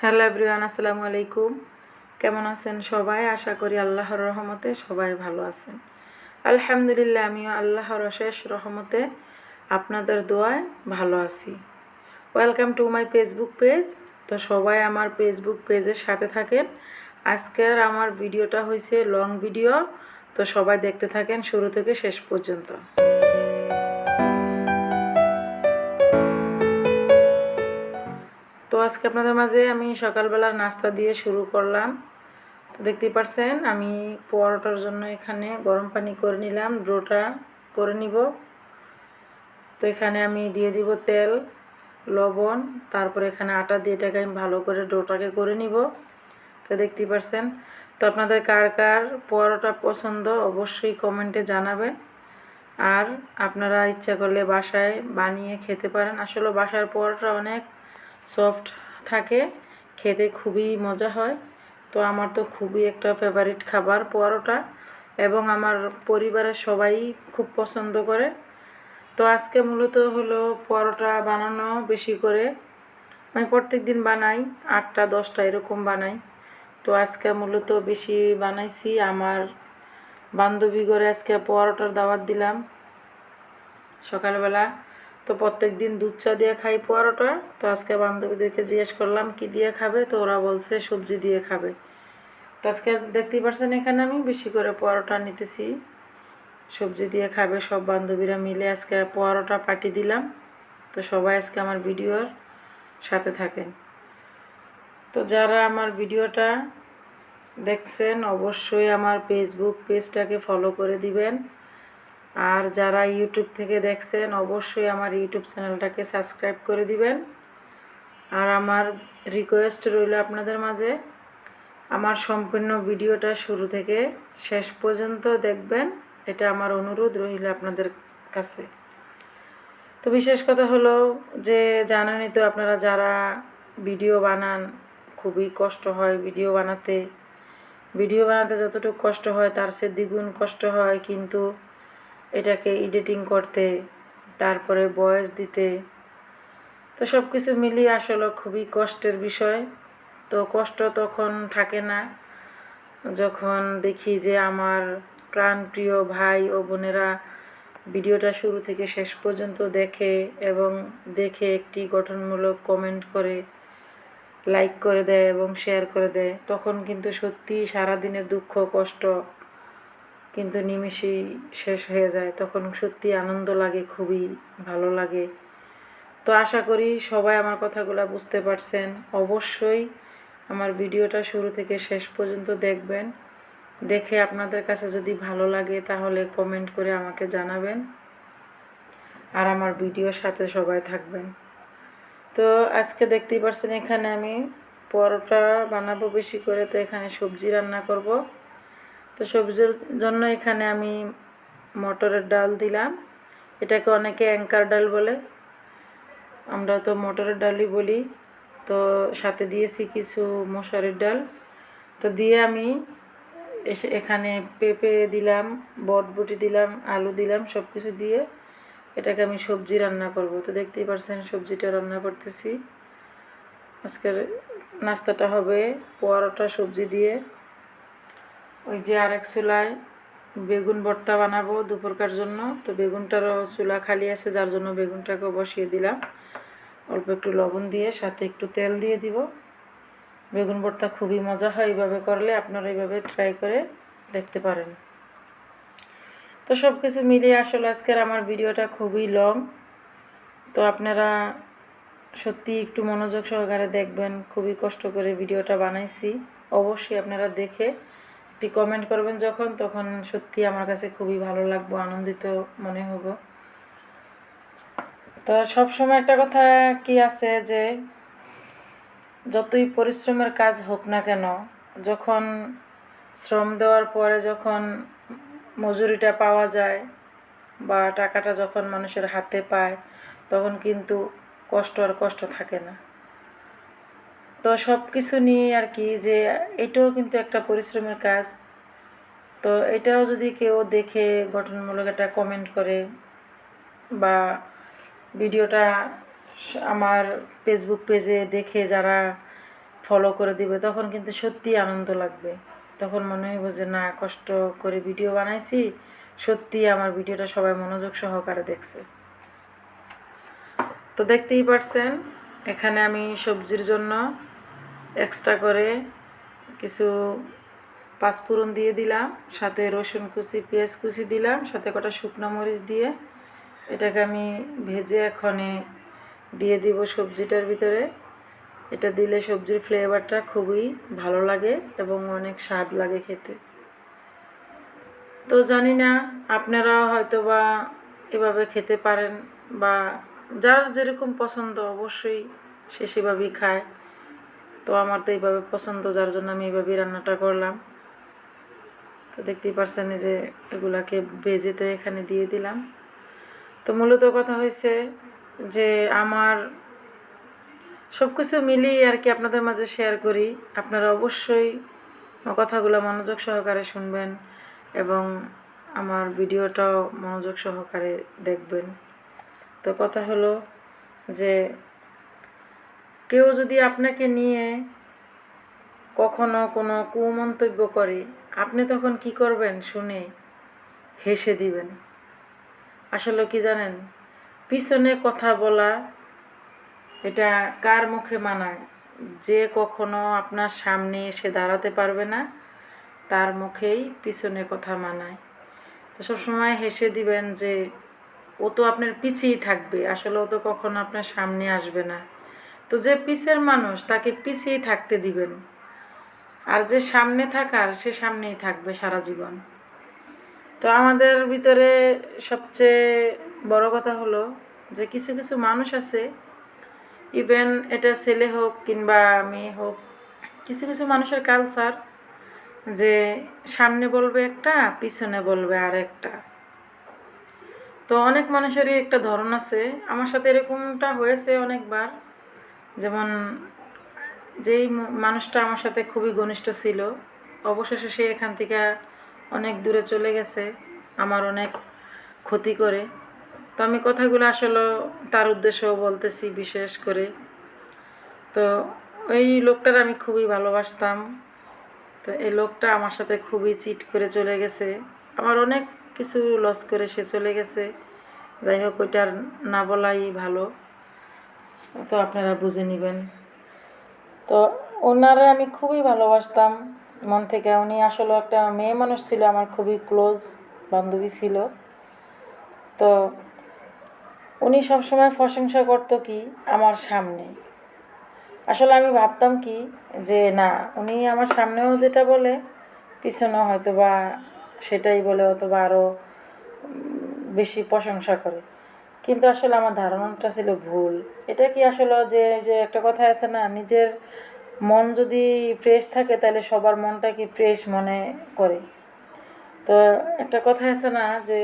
Hello everyone, আসসালামু আলাইকুম। কেমন আছেন সবাই? আশা করি আল্লাহর রহমতে সবাই ভালো আছেন। আলহামদুলিল্লাহ, আমিও আল্লাহর অশেষ রহমতে আপনাদের দোয়ায় ভালো আছি। Welcome to my Facebook page তো সবাই আমার ফেসবুক পেজের সাথে থাকেন। আজকের আমার ভিডিওটা হয়েছে লং ভিডিও তো সবাই দেখতে থাকেন শুরু থেকে শেষ পর্যন্ত। তো আজকে আপনাদের মাঝে আমি সকালবেলার নাস্তা দিয়ে শুরু করলাম। তো দেখতেই পারছেন, আমি পরোটার জন্য এখানে গরম পানি করে নিলাম, ডোটা করে নিব। তো এখানে আমি দিয়ে দিব তেল, লবণ, তারপরে এখানে আটা দিয়ে এটাকে আমি ভালো করে ডোটাকে করে নিব। তো দেখতেই পারছেন, তো আপনাদের কার কার পরোটা পছন্দ অবশ্যই কমেন্টে জানাবেন। আর আপনারা ইচ্ছা করলে বাসায় বানিয়ে খেতে পারেন। আসলে বাসার পরোটা অনেক সফট থাকে, খেতে খুবই মজা হয়। তো আমার তো খুবই একটা ফেভারিট খাবার পরোটা এবং আমার পরিবারের সবাই খুব পছন্দ করে। তো আজকে মূলত হলো পরোটা বানানো বেশি করে। আমি প্রত্যেক দিন বানাই, আটটা, দশটা এরকম বানাই। তো আজকে মূলত বেশি বানাইছি। আমার বান্ধবী করে আজকে পরোটার দাওয়াত দিলাম। সকালবেলা তো প্রত্যেক দিন দুধ চা দিয়ে খাই পরোটা। তো আজকে বান্ধবীদেরকে জিজ্ঞেস করলাম, কি দিয়ে খাবে? তো ওরা বলছে, সবজি দিয়ে খাবে। তো আজকে দেখতেই পারছেন এখানে আমি বেশি করে পরোটা নিতেছি। সবজি দিয়ে খাবে সব বান্ধবীরা মিলে আজকে পরোটা পাটি দিলাম। তো সবাই আজকে আমার ভিডিওর সাথে থাকেন। তো যারা আমার ভিডিওটা দেখছেন, অবশ্যই আমার ফেসবুক পেজটাকে ফলো করে দিবেন। আর যারা ইউটিউব থেকে দেখছেন, অবশ্যই আমার ইউটিউব চ্যানেলটাকে সাবস্ক্রাইব করে দিবেন। আর আমার রিকোয়েস্ট রইল আপনাদের মাঝে, আমার সম্পূর্ণ ভিডিওটা শুরু থেকে শেষ পর্যন্ত দেখবেন, এটা আমার অনুরোধ রইল আপনাদের কাছে। তো বিশেষ কথা হলো যে, জানেনই তো আপনারা যারা ভিডিও বানান, খুবই কষ্ট হয় ভিডিও বানাতে। ভিডিও বানাতে যতটুকু কষ্ট হয়, তার সে দ্বিগুণ কষ্ট হয়, কিন্তু এটাকে এডিটিং করতে, তারপরে বয়স দিতে। তো সব কিছু মিলিয়ে আসলে খুবই কষ্টের বিষয়। তো কষ্ট তখন থাকে না। যখন দেখি যে আমার প্রাণপ্রিয় ভাই ও বোনেরা ভিডিওটা শুরু থেকে শেষ পর্যন্ত দেখে এবং দেখে একটি গঠনমূলক কমেন্ট করে লাইক করে দেয় এবং শেয়ার করে দেয়, তখন কিন্তু সত্যি সারাদিনের দুঃখ, কষ্ট কিন্তু নিমিষেই শেষ হয়ে যায়। তখন সত্যি আনন্দ লাগে, খুবই ভালো লাগে। তো আশা করি সবাই আমার কথাগুলো বুঝতে পারছেন। অবশ্যই আমার ভিডিওটা শুরু থেকে শেষ পর্যন্ত দেখবেন। দেখে আপনাদের কাছে যদি ভালো লাগে তাহলে কমেন্ট করে আমাকে জানাবেন। আর আমার ভিডিওর সাথে সবাই থাকবেন। তো আজকে দেখতেই পারছেন এখানে আমি পরোটা বানাবো বেশি করে। তো এখানে সবজি রান্না করব। তো সবজির জন্য এখানে আমি মটরের ডাল দিলাম। এটাকে অনেকে অ্যাঙ্কার ডাল বলে। আমরা তো মটরের ডালই বলি। তো সাথে দিয়েছি কিছু মশারির ডাল। তো দিয়ে আমি এসে এখানে পেঁপে দিলাম, বটবুটি দিলাম, আলু দিলাম সব কিছু দিয়ে এটাকে আমি সবজি রান্না করব। তো দেখতেই পারছেন সবজিটা রান্না করতেছি। আজকের নাস্তাটা হবে পরোটা, সবজি দিয়ে। ওই যে আরেক চুলায় বেগুন ভর্তা বানাবো দুপুরকার জন্য। তো বেগুনটারও চুলা খালি আছে, যার জন্য বেগুনটাকে বসিয়ে দিলাম। অল্প একটু লবণ দিয়ে, সাথে একটু তেল দিয়ে দিব। বেগুন ভর্তা খুবই মজা হয় এইভাবে করলে, আপনারা এইভাবে ট্রাই করে দেখতে পারেন। তো সব কিছু মিলিয়ে আসলে আজকের আমার ভিডিওটা খুবই লং তো আপনারা সত্যি একটু মনোযোগ সহকারে দেখবেন, খুবই কষ্ট করে ভিডিওটা বানাইছি। অবশ্যই আপনারা দেখে একটি কমেন্ট করবেন যখন, তখন সত্যি আমার কাছে খুবই ভালো লাগবো, আনন্দিত মনে হব। তো সবসময় একটা কথা কি আছে যে, যতই পরিশ্রমের কাজ হোক না কেন, যখন শ্রম দেওয়ার পরে যখন মজুরিটা পাওয়া যায় বা টাকাটা যখন মানুষের হাতে পায়, তখন কিন্তু কষ্ট আর কষ্ট থাকে না। তো সব কিছু নিয়ে আর কি যে এটাও কিন্তু একটা পরিশ্রমের কাজ। তো এটাও যদি কেউ দেখে গঠনমূলক একটা কমেন্ট করে বা ভিডিওটা আমার ফেসবুক পেজে দেখে যারা ফলো করে দিবে, তখন কিন্তু সত্যি আনন্দ লাগবে। তখন মনে হইব যে, না, কষ্ট করে ভিডিও বানাইছি, সত্যি আমার ভিডিওটা সবাই মনোযোগ সহকারে দেখছে। তো দেখতেই পারছেন, এখানে আমি সবজির জন্য এক্সট্রা করে কিছু পাঁচফোড়ন দিয়ে দিলাম, সাথে রসুন কুচি, পেঁয়াজ কুচি দিলাম, সাথে কটা শুকনো মরিচ দিয়ে এটাকে আমি ভেজে এখনে দিয়ে দিব সবজিটার ভিতরে। এটা দিলে সবজির ফ্লেভারটা খুবই ভালো লাগে এবং অনেক স্বাদ লাগে খেতে। তো জানি না আপনারা হয়তো বা এভাবে খেতে পারেন বা যার যেরকম পছন্দ অবশ্যই সে সেভাবেই খায়। তো আমার তো এইভাবে পছন্দ, যার জন্য আমি এইভাবেই রান্নাটা করলাম। তো দেখতেই পারছেন যে এগুলাকে ভেজে তো এখানে দিয়ে দিলাম। তো মূলত কথা হয়েছে যে আমার সব কিছু মিলিয়ে আর কি আপনাদের মাঝে শেয়ার করি। আপনারা অবশ্যই কথাগুলো মনোযোগ সহকারে শুনবেন এবং আমার ভিডিওটাও মনোযোগ সহকারে দেখবেন। তো কথা হলো যে কেউ যদি আপনাকে নিয়ে কখনো কোনো কুমন্তব্য করে, আপনি তখন কি করবেন শুনে হেসে দিবেন। আসলে কি জানেন, পিছনে কথা বলা, এটা কার মুখে মানায়? যে কখনো আপনার সামনে এসে দাঁড়াতে পারবে না, তার মুখেই পিছনে কথা মানায়। তো সবসময় হেসে দিবেন যে, ও তো আপনার পিছিয়েই থাকবে, আসলে ও তো কখনো আপনার সামনে আসবে না। তো যে পিছের মানুষ, তাকে পিছিয়েই থাকতে দিবেন। আর যে সামনে থাকার, সে সামনেই থাকবে সারা জীবন। তো আমাদের ভিতরে সবচেয়ে বড় কথা হলো যে কিছু কিছু মানুষ আছে ইভেন এটা ছেলে হোক কিংবা মেয়ে হোক, কিছু কিছু মানুষের কালচার যে সামনে বলবে একটা, পিছনে বলবে আর একটা। তো অনেক মানুষেরই একটা ধরন আছে। আমার সাথে এরকমটা হয়েছে অনেকবার। যেমন যেই মানুষটা আমার সাথে খুবই ঘনিষ্ঠ ছিল, অবশেষে সে এখান থেকে অনেক দূরে চলে গেছে, আমার অনেক ক্ষতি করে। তো আমি কথাগুলো আসলে তার উদ্দেশ্যও বলতেছি বিশেষ করে। তো ওই লোকটার আমি খুবই ভালোবাসতাম। তো এই লোকটা আমার সাথে খুবই চিট করে চলে গেছে। আমার অনেক কিছু লস করে সে চলে গেছে। যাই হোক, ওইটার না বলাই ভালো। তো আপনারা বুঝে নেবেন। তো ওনারে আমি খুবই ভালোবাসতাম। মন থেকে উনি আসলে একটা মেয়ে মানুষ ছিল, আমার খুবই ক্লোজ বান্ধবী ছিল। তো উনি সবসময় প্রশংসা করতো কি, আমার সামনে। আসলে আমি ভাবতাম কি, যে না, উনি আমার সামনেও যেটা বলে পিছনে হয়তো বা সেটাই বলে, অথবা আরও বেশি প্রশংসা করে। কিন্তু আসলে আমার ধারণাটা ছিল ভুল। এটা কি আসলে যে যে একটা কথা আছে না, নিজের মন যদি ফ্রেশ থাকে তাহলে সবার মনটা কি ফ্রেশ মনে করে? তো একটা কথা আছে না যে,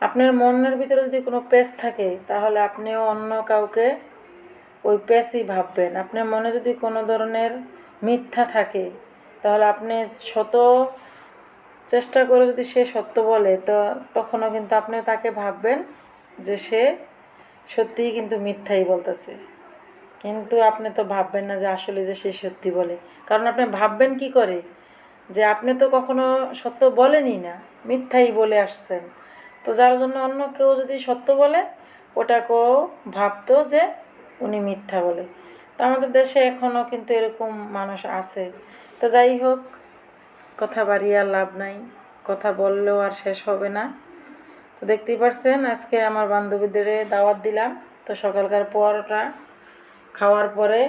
আপনার মনের ভিতরে যদি কোনো পেস থাকে তাহলে আপনিও অন্য কাউকে ওই পেসই ভাববেন। আপনার মনে যদি কোনো ধরনের মিথ্যা থাকে তাহলে আপনি শত চেষ্টা করে যদি সে সত্য বলে, তো তখনও কিন্তু আপনি তাকে ভাববেন যে সে সত্যিই কিন্তু মিথ্যাই বলতেছে। কিন্তু আপনি তো ভাববেন না যে আসলে যে সে সত্যি বলে। কারণ আপনি ভাববেন কি করে? যে আপনি তো কখনো সত্য বলেনই না, মিথ্যাই বলে আসছেন। তো যার জন্য অন্য কেউ যদি সত্য বলে, ওটাকেও ভাবতো যে উনি মিথ্যা বলে। তো আমাদের দেশে এখনও কিন্তু এরকম মানুষ আছে। তো যাই হোক কথা বাড়িয়ে আর লাভ নাই। কথা বললেও আর শেষ হবে না। তো দেখতেই পারছেন, আজকে আমার বান্ধবীদের দাওয়াত দিলাম। তো সকালকার পরোটা খাওয়ার পরে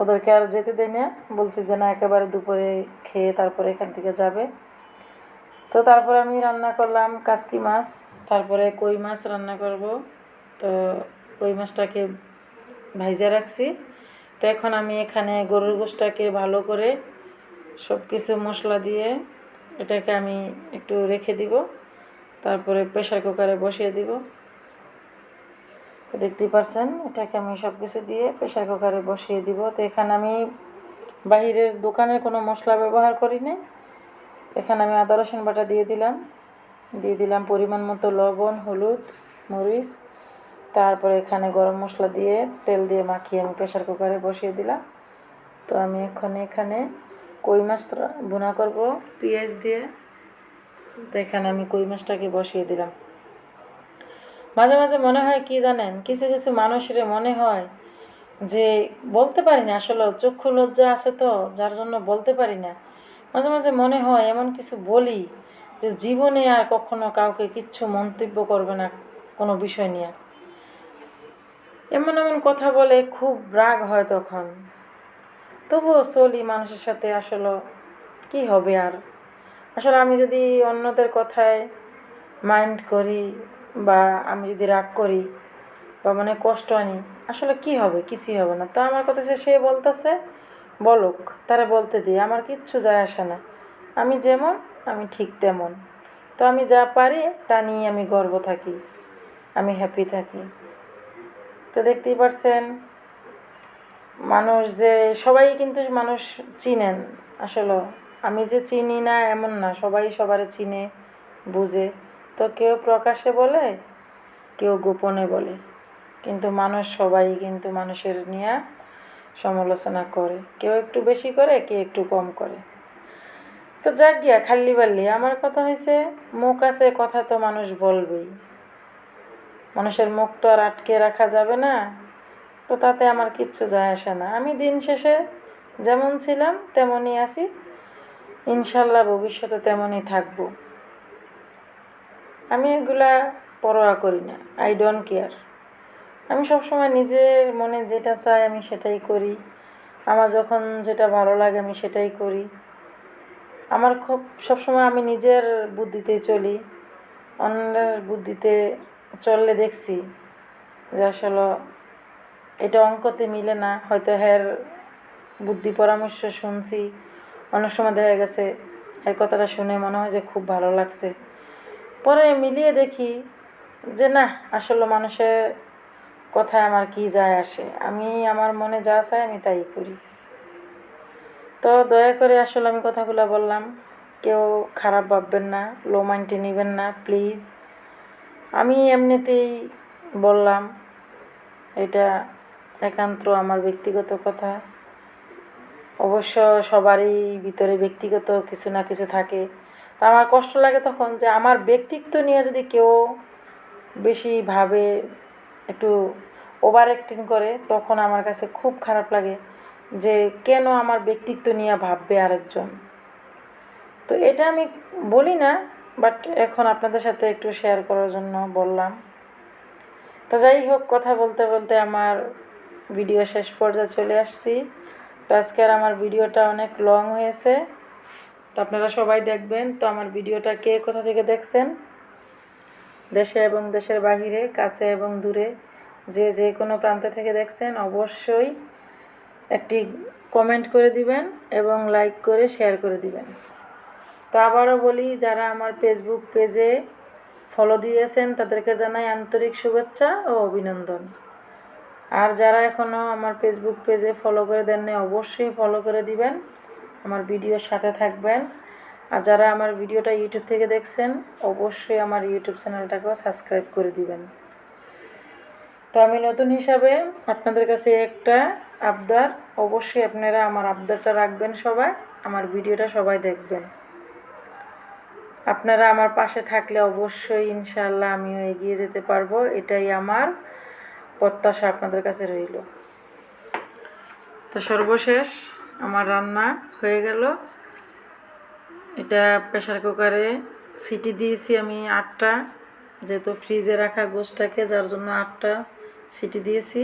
ওদেরকে আর যেতে দেয় না। বলছি যে না, একেবারে দুপুরে খেয়ে তারপরে এখান থেকে যাবে। তো তারপরে আমি রান্না করলাম কাসকি মাছ, তারপরে কই মাছ রান্না করব। তো কই মাছটাকে ভাইজা রাখছি। তো এখন আমি এখানে গরুর গোশটাকে ভালো করে সব কিছু মশলা দিয়ে এটাকে আমি একটু রেখে দিব। তারপরে প্রেশার কুকারে বসিয়ে দিব। দেখতেই পারছেন, এটাকে আমি সব কিছু দিয়ে প্রেশার কুকারে বসিয়ে দিব। তো এখানে আমি বাহিরের দোকানের কোনো মশলা ব্যবহার করি না এখানে আমি আদা, রসুন বাটা দিয়ে দিলাম। দিয়ে দিলাম পরিমাণ মতো লবণ, হলুদ, মরিচ। তারপরে এখানে গরম মশলা দিয়ে তেল দিয়ে মাখিয়ে আমি প্রেশার কুকারে বসিয়ে দিলাম। তো আমি এখন এখানে কই মাছ বোনা করব, পেঁয়াজ দিয়ে। তো এখানে আমি কই মাছটাকে বসিয়ে দিলাম। মাঝে মাঝে মনে হয় কি জানেন, কিছু কিছু মানুষের মনে হয় যে বলতে পারি না, আসলে চক্ষু লজ্জা আছে তো, যার জন্য বলতে পারি না। মাঝে মাঝে মনে হয় এমন কিছু বলি যে জীবনে আর কখনো কাউকে কিচ্ছু মন্তব্য করবে না কোনো বিষয় নিয়ে। এমন এমন কথা বলে খুব রাগ হয় তখন। তবুও চলি মানুষের সাথে আসলে কি হবে আর? আসলে আমি যদি অন্যদের কথায় মাইন্ড করি বা আমি যদি রাগ করি বা মানে কষ্ট আনি, আসলে কি হবে? কিছুই হবে না। তো আমার কথা সে বলতেছে, বলুক, তারা বলতে দিই, আমার কিচ্ছু যায় আসে না। আমি যেমন, আমি ঠিক তেমন। তো আমি যা পারি, তা নিয়ে আমি গর্ব থাকি, আমি হ্যাপি থাকি। তো দেখতেই পারছেন মানুষ যে, সবাই কিন্তু মানুষ চিনেন, আসলে। আমি যে চিনি না এমন না, সবাই সবার চিনে, বুঝে। তো কেউ প্রকাশে বলে, কেউ গোপনে বলে। কিন্তু মানুষ সবাই কিন্তু মানুষের নিয়ে সমালোচনা করে। কেউ একটু বেশি করে, কেউ একটু কম করে। তো যাক গিয়া, খাল্লি বাল্লি। আমার কথা হয়েছে মুখ আছে, কথা তো মানুষ বলবেই। মানুষের মুখ তো আর আটকে রাখা যাবে না। তো তাতে আমার কিচ্ছু যায় আসে না। আমি দিন শেষে যেমন ছিলাম, তেমনই আছি। ইনশাল্লাহ ভবিষ্যতে তেমনই থাকব। আমি এগুলা পরোয়া করি না। আই ডোন্ট কেয়ার আমি সবসময় নিজের মনে যেটা চাই আমি সেটাই করি। আমার যখন যেটা ভালো লাগে আমি সেটাই করি। আমার খুব সবসময় আমি নিজের বুদ্ধিতে চলি। অন্যের বুদ্ধিতে চললে দেখছি যে আসলে এটা অঙ্কতে মিলে না। হয়তো হ্যার বুদ্ধি পরামর্শ শুনছি। অনেক সময় দেখা গেছে এর কথাটা শুনে মনে হয় যে খুব ভালো লাগছে। পরে মিলিয়ে দেখি যে না, আসলে মানুষের কথায় আমার কি যায় আসে। আমি আমার মনে যা চাই আমি তাই করি। তো দয়া করে আসলে আমি কথাগুলো বললাম। কেউ খারাপ ভাববেন না লো মাইন্ডে নেবেন না প্লিজ আমি এমনিতেই বললাম, এটা একান্ত আমার ব্যক্তিগত কথা। অবশ্য সবারই ভিতরে ব্যক্তিগত কিছু না কিছু থাকে। তো আমার কষ্ট লাগে তখন যে আমার ব্যক্তিত্ব নিয়ে যদি কেউ বেশি ভাবে একটু ওভার অ্যাক্টিং করে, তখন আমার কাছে খুব খারাপ লাগে যে কেন আমার ব্যক্তিত্ব নিয়ে ভাববে আরেকজন। তো এটা আমি বলি না বাট এখন আপনাদের সাথে একটু শেয়ার করার জন্য বললাম। তো যাই হোক, কথা বলতে বলতে আমার ভিডিও শেষ পর্যায়ে চলে আসছি। তো আজকে আর আমার ভিডিওটা অনেক লং হয়েছে। তো আপনারা সবাই দেখবেন, তো আমার ভিডিওটা কে কোথা থেকে দেখছেন? দেশে এবং দেশের বাহিরে, কাছে এবং দূরে যে যে কোনো প্রান্ত থেকে দেখছেন, অবশ্যই একটি কমেন্ট করে দিবেন এবং লাইক করে শেয়ার করে দিবেন। তো আবারও বলি, যারা আমার ফেসবুক পেজে ফলো দিয়েছেন, তাদেরকে জানাই আন্তরিক শুভেচ্ছা ও অভিনন্দন। আর যারা এখনও আমার ফেসবুক পেজে ফলো করে দেননি, অবশ্যই ফলো করে দিবেন, আমার ভিডিওর সাথে থাকবেন। আর যারা আমার ভিডিওটা ইউটিউব থেকে দেখছেন, অবশ্যই আমার ইউটিউব চ্যানেলটাকেও সাবস্ক্রাইব করে দিবেন। তো আমি নতুন হিসাবে আপনাদের কাছে একটা আবদার, অবশ্যই আপনারা আমার আবদারটা রাখবেন সবাই, আমার ভিডিওটা সবাই দেখবেন। আপনারা আমার পাশে থাকলে অবশ্যই ইনশাল্লাহ আমিও এগিয়ে যেতে পারব, এটাই আমার প্রত্যাশা আপনাদের কাছে রইল। তো সর্বশেষ আমার রান্না হয়ে গেল। এটা প্রেশার কুকারে সিটি দিয়েছি আমি আটটা, যেহেতু ফ্রিজে রাখা গোশটাকে, যার জন্য আটটা সিটি দিয়েছি।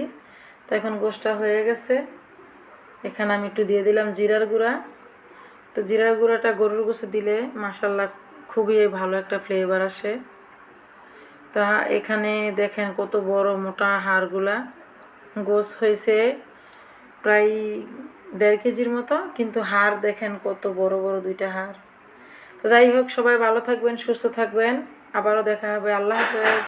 তো এখন গোশটা হয়ে গেছে। এখানে আমি একটু দিয়ে দিলাম জিরার গুঁড়া। তো জিরার গুঁড়াটা গরুর গোশে দিলে মাসাল্লা খুবই ভালো একটা ফ্লেভার আসে। তা এখানে দেখেন কত বড় মোটা হাড়গুলা। গোস হয়েছে প্রায় দেড় কেজির মতো, কিন্তু হাড় দেখেন কত বড় বড় দুইটা হাড়। তো যাই হোক, সবাই ভালো থাকবেন, সুস্থ থাকবেন। আবারও দেখা হবে। আল্লাহ হাফেজ।